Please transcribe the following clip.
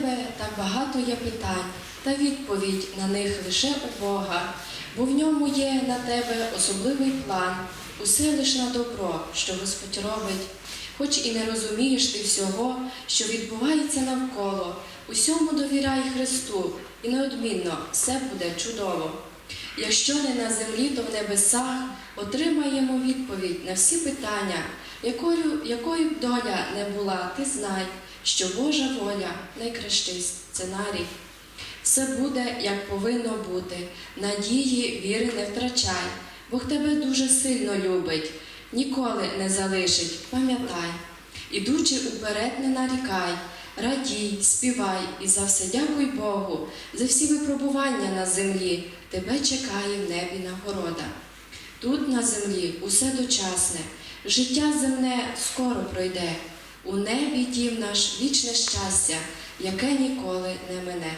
тебе так багато є питань, та відповідь на них лише у Бога, бо в ньому є на тебе особливий план, усе лиш на добро, що Господь робить. Хоч і не розумієш ти всього, що відбувається навколо, усьому довіряй Христу, і неодмінно все буде чудово. Якщо не на землі, то в небесах отримаємо відповідь на всі питання, якою, якою б доля не була, ти знай, що Божа воля найкращий сценарій. Все буде, як повинно бути. Надії, віри не втрачай. Бог тебе дуже сильно любить, ніколи не залишить, пам'ятай. Ідучи уперед, не нарікай, радій, співай і за все дякуй Богу, за всі випробування на землі тебе чекає в небі нагорода. Тут на землі усе дочасне, життя земне скоро пройде. У небі дім наш вічне щастя, яке ніколи не мине.